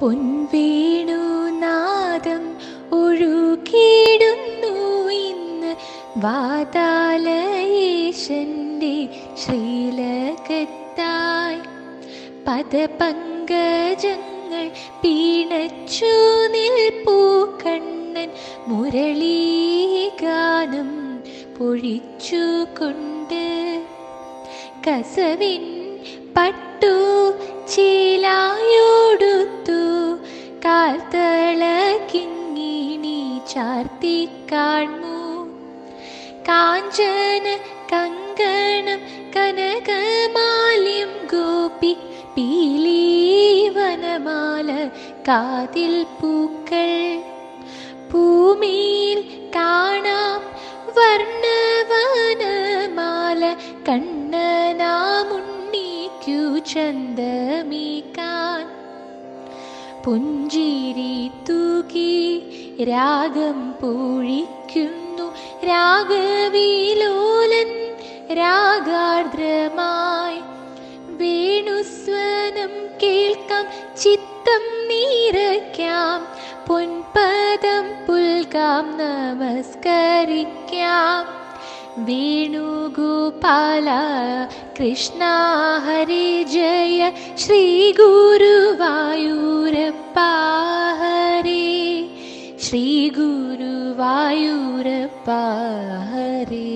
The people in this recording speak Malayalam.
പൊൻവേണുനാദം ഒഴുകിടുന്നു ഇന്ന് വാതാലയേശന്റെ ശ്രീലകത്തായി. പദപങ്കജങ്ങൾ പീണച്ചു നിൽപ്പൂ കണ്ണൻ മുരളീഗാനം പൊഴിച്ചുകൊണ്ട്. കസവിൻ പട്ടു ചീലായോടുത്തു കാൽത്തളക്കിങ്ങിണി ചാർത്തി കാൺമു കാഞ്ചന കങ്കണം കനകമാലിം ഗോപി പീലീവനമാല കാതിൽ പൂക്കൾ. ഭൂമിയിൽ കാണാം വർണവനമാല കണ്ണനാമുണ്ണിക്കു ചന്തമീക്കാൻ പുഞ്ചിരി തൂകി രാഗം പൂഴിക്കുന്നു. രാഗവിലോലൻ രാഗാർദ്രമായി വേണുസ്വനം കേൾക്കാം ചിത്തം നീരയ്ക്കാം പൊൻപദം പുൽകാം നമസ്കരിക്കാം. വേണുഗോപാല കൃഷ്ണ ഹരി श्री गुरु वयुरप्पा हरि